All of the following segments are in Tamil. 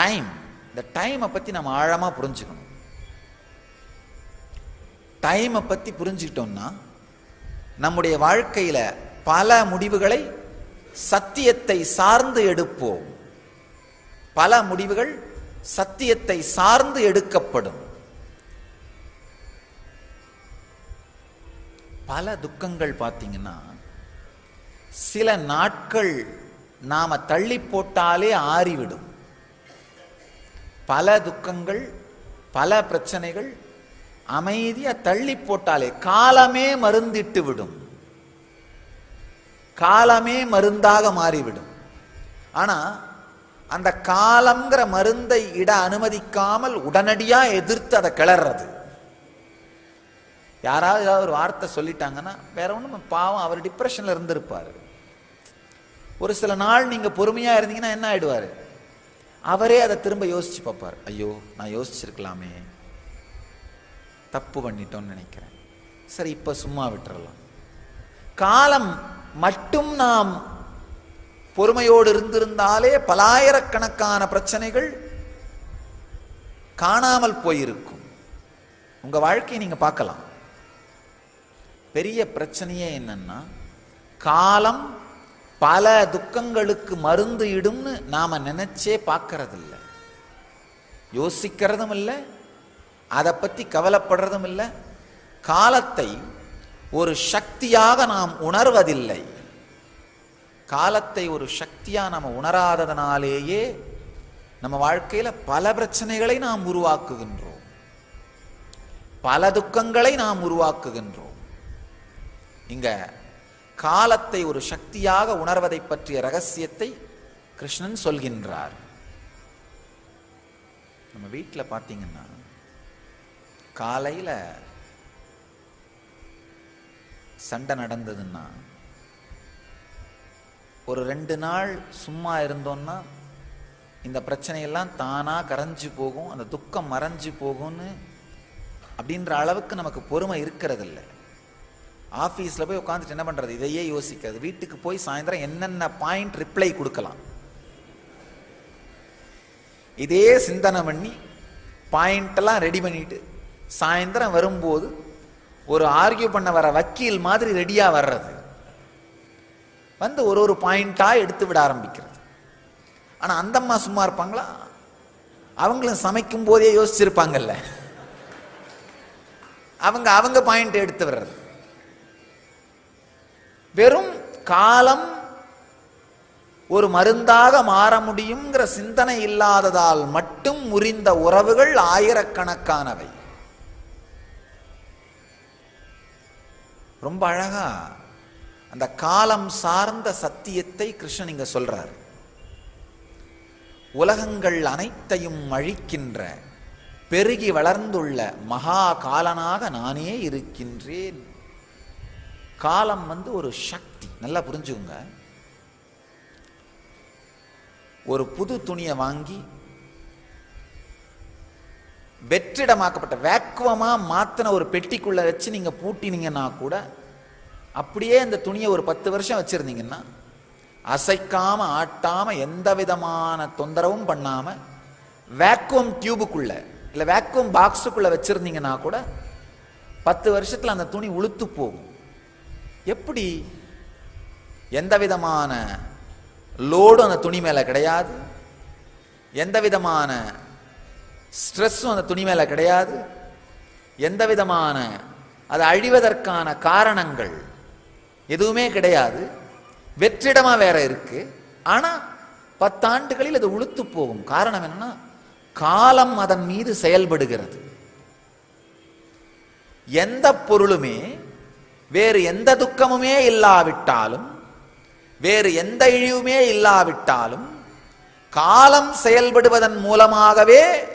டைம் இந்த டைமை பற்றி நம்ம ஆழமாக புரிஞ்சுக்கணும். டைமை பற்றி புரிஞ்சுக்கிட்டோம்னா நம்முடைய வாழ்க்கையில் பல முடிவுகளை சத்தியத்தை சார்ந்து எடுப்போம். பல முடிவுகள் சத்தியத்தை சார்ந்து எடுக்கப்படும். பல துக்கங்கள் பார்த்தீங்கன்னா சில நாட்கள் நாம தள்ளி போட்டாலே ஆறிவிடும். பல துக்கங்கள் பல பிரச்சனைகள் அமைதியா தள்ளி போட்டாலே காலமே மருந்திட்டு விடும். காலமே மருந்தாக மாறிவிடும். ஆனா அந்த காலங்கிற மருந்தை இட அனுமதிக்காமல் உடனடியா எதிர்த்து அதை கிளறது யாராவது ஏதாவது ஒரு வார்த்தை சொல்லிட்டாங்கன்னா வேற ஒன்றும் பாவம் அவர் டிப்ரெஷன்ல இருந்திருப்பாரு. ஒரு சில நாள் நீங்க பொறுமையா இருந்தீங்கன்னா என்ன ஆயிடுவாரு? அவரே அதை திரும்ப யோசிச்சு பார்ப்பார். ஐயோ நான் யோசிச்சிருக்கலாமே. தப்பு பண்ணிட்டோம்னு நினைக்கிறேன். சரி இப்ப சும்மா விட்டுறலாம். காலம் மட்டும் நாம் பொறுமையோடு இருந்திருந்தாலே பலாயிரக்கணக்கான பிரச்சனைகள் காணாமல் போயிருக்கும். உங்க வாழ்க்கையை நீங்க பார்க்கலாம். பெரிய பிரச்சனையே என்னன்னா காலம் பல துக்கங்களுக்கு மருந்து இடும்னு நாம நினைச்சே பார்க்கறதில்ல. யோசிக்கிறதும் இல்லை அதை பற்றி கவலைப்படுறதும் இல்லை. காலத்தை ஒரு சக்தியாக நாம் உணர்வதில்லை. காலத்தை ஒரு சக்தியாக நம்ம உணராததனாலேயே நம்ம வாழ்க்கையில் பல பிரச்சனைகளை நாம் உருவாக்குகின்றோம். பல துக்கங்களை நாம் உருவாக்குகின்றோம். இங்கே காலத்தை ஒரு சக்தியாக உணர்வதை பற்றிய ரகசியத்தை கிருஷ்ணன் சொல்கின்றார். நம்ம வீட்டில் பார்த்தீங்கன்னா காலையில் சண்டை நடந்ததுன்னா ஒரு ரெண்டு நாள் சும்மா இருந்தோம்னா இந்த பிரச்சனையெல்லாம் தானாக கரைஞ்சு போகும் அந்த துக்கம் மறைஞ்சு போகும்னு அப்படின்ற அளவுக்கு நமக்கு பொறுமை இருக்கிறதில்ல. ஆஃபீஸில் போய் உட்காந்துட்டு என்ன பண்ணுறது இதையே யோசிக்காது. வீட்டுக்கு போய் சாயந்தரம் என்னென்ன பாயிண்ட் ரிப்ளை கொடுக்கலாம்? இதே சிந்தனை பண்ணி பாயிண்டெல்லாம் ரெடி பண்ணிட்டு சாயந்தரம் வரும்போது ஒரு ஆர்கியூ பண்ண வர வக்கீல் மாதிரி ரெடியாக வர்றது. வந்து ஒரு ஒரு பாயிண்ட்டாக எடுத்து விட ஆரம்பிக்கிறது. ஆனால் அந்தம்மா சும்மா இருப்பாங்களா? அவங்களும் சமைக்கும் போதே யோசிச்சிருப்பாங்கல்ல. அவங்க அவங்க பாயிண்ட் எடுத்து வர்றது வெறும் காலம் ஒரு மருந்தாக மாற முடியுங்கிற சிந்தனை இல்லாததால் மட்டும் முறிந்த உறவுகள் ஆயிரக்கணக்கானவை. ரொம்ப அழகா அந்த காலம் சார்ந்த சத்தியத்தை கிருஷ்ணன் இங்க சொல்றார். உலகங்கள் அனைத்தையும் அழிக்கின்ற பெருகி வளர்ந்துள்ள மகா காலனாக நானே இருக்கின்றேன். காலம் வந்து ஒரு சக்தி. நல்லா புரிஞ்சுக்கோங்க. ஒரு புது துணியை வாங்கி வெற்றிடமாக்கப்பட்ட வேக்குவமா மாத்தின ஒரு பெட்டிக்குள்ள வச்சு நீங்க பூட்டினீங்கன்னா கூட அப்படியே அந்த துணியை ஒரு பத்து வருஷம் வச்சிருந்தீங்கன்னா அசைக்காம ஆட்டாம எந்த விதமான தொந்தரவும் பண்ணாம வேக்குவம் டியூபுக்குள்ள இல்லை வேக்குவம் பாக்ஸுக்குள்ள வச்சிருந்தீங்கன்னா கூட பத்து வருஷத்துல அந்த துணி உளுத்து போகும். எப்படி எந்த விதமான லோடும் அந்த துணி மேலே கிடையாது? எந்த விதமான ஸ்ட்ரெஸ்ஸும் அந்த துணி மேலே கிடையாது? எந்த விதமான அது அழிவதற்கான காரணங்கள் எதுவுமே கிடையாது. வெற்றிடமா வேற இருக்கு. ஆனா பத்தாண்டுகளில் அது உளுத்து போகும். காரணம் என்னன்னா காலம் அதன் மீது செயல்படுகிறது. எந்த பொருளுமே வேறு எந்த துக்கமுமே இல்லாவிட்டாலும் வேறு எந்த இழிவுமே இல்லாவிட்டாலும் காலம் செயல்படுவதன் மூலமாகவே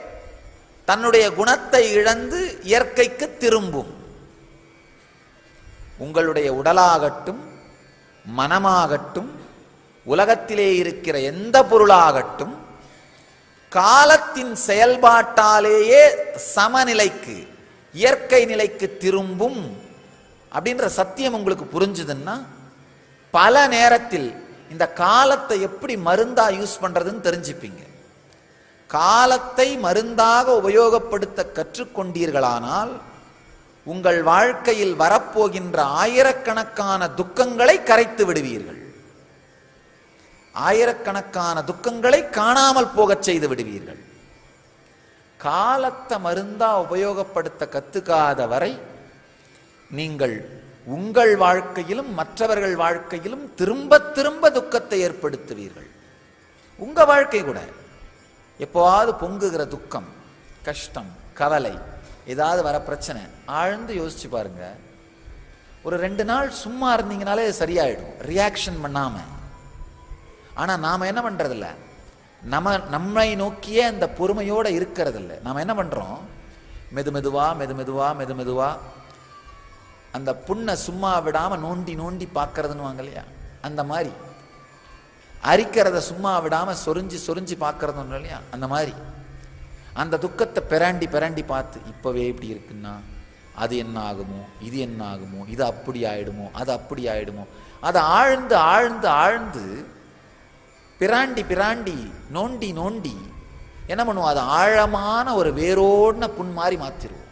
தன்னுடைய குணத்தை இழந்து இயற்கைக்கு திரும்பும். உங்களுடைய உடலாகட்டும் மனமாகட்டும் உலகத்திலே இருக்கிற எந்த பொருளாகட்டும் காலத்தின் செயல்பாட்டாலேயே சமநிலைக்கு இயற்கை நிலைக்கு திரும்பும் அப்படின்ற சத்தியம் உங்களுக்கு புரிஞ்சுதுன்னா பல நேரத்தில் இந்த காலத்தை எப்படி மருந்தா யூஸ் பண்றதுன்னு தெரிஞ்சுப்பீங்க. காலத்தை மருந்தாக உபயோகப்படுத்த கற்றுக்கொண்டீர்களானால் உங்கள் வாழ்க்கையில் வரப்போகின்ற ஆயிரக்கணக்கான துக்கங்களை கரைத்து விடுவீர்கள். ஆயிரக்கணக்கான துக்கங்களை காணாமல் போகச் செய்து விடுவீர்கள். காலத்தை மருந்தா உபயோகப்படுத்த கத்துக்காத வரை நீங்கள் உங்கள் வாழ்க்கையிலும் மற்றவர்கள் வாழ்க்கையிலும் திரும்ப திரும்ப துக்கத்தை ஏற்படுத்துவீர்கள். உங்க வாழ்க்கை கூட எப்போவாவது பொங்குகிற துக்கம் கஷ்டம் கவலை ஏதாவது வர பிரச்சனை ஆழ்ந்து யோசிச்சு பாருங்க. ஒரு ரெண்டு நாள் சும்மா இருந்தீங்கனாலே சரியாயிடும். ரியாக்ஷன் பண்ணாம. ஆனா நாம என்ன பண்றதில்ல? நம்ம நம்மை நோக்கியே அந்த பொறுமையோட இருக்கிறதில்ல. நாம என்ன பண்றோம்? மெது மெதுவா மெது மெதுவா மெது மெதுவா அந்த புண்ணை சும்மா விடாமல் நோண்டி நோண்டி பார்க்கறதுன்னு இல்லையா அந்த மாதிரி. அரிக்கிறத சும்மா விடாமல் சொரிஞ்சு சொரிஞ்சு பார்க்கறதுன்னு இல்லையா? அந்த மாதிரி. அந்த துக்கத்தை பெராண்டி பெராண்டி பார்த்து இப்போவே இப்படி இருக்குன்னா அது என்ன ஆகுமோ இது என்ன ஆகுமோ இது அப்படி ஆயிடுமோ அது அப்படி ஆயிடுமோ. அதை ஆழ்ந்து ஆழ்ந்து ஆழ்ந்து பிராண்டி பிராண்டி நோண்டி நோண்டி என்ன பண்ணுவோம்? அது ஆழமான ஒரு வேரோடின புண் மாதிரி மாற்றிடுவோம்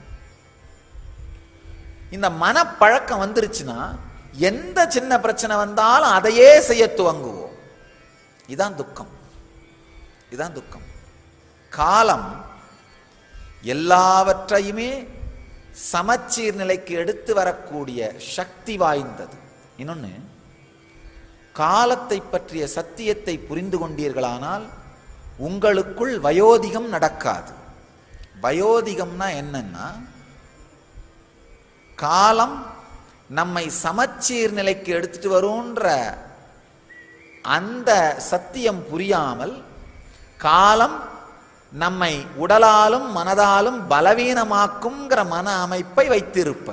இந்த மனப்பழக்கம் வந்துருச்சுன்னா எந்த சின்ன பிரச்சனை வந்தாலும் அதையே செய்ய துவங்குவோம். இதான் துக்கம். இதான் துக்கம். காலம் எல்லாவற்றையுமே சமச்சீர் நிலைக்கு எடுத்து வரக்கூடிய சக்தி வாய்ந்தது. இன்னொன்று காலத்தை பற்றிய சத்தியத்தை புரிந்து கொண்டீர்களானால் உங்களுக்குள் வயோதிகம் நடக்காது. வயோதிகம்னா என்னன்னா காலம் நம்மை சமச்சீர் நிலைக்கு எடுத்துட்டு வரும்ன்ற அந்த சத்தியம் புரியாமல் காலம் நம்மை உடலாலும் மனதாலும் பலவீனமாக்குங்கிற மன அமைப்பை வைத்திருப்பது.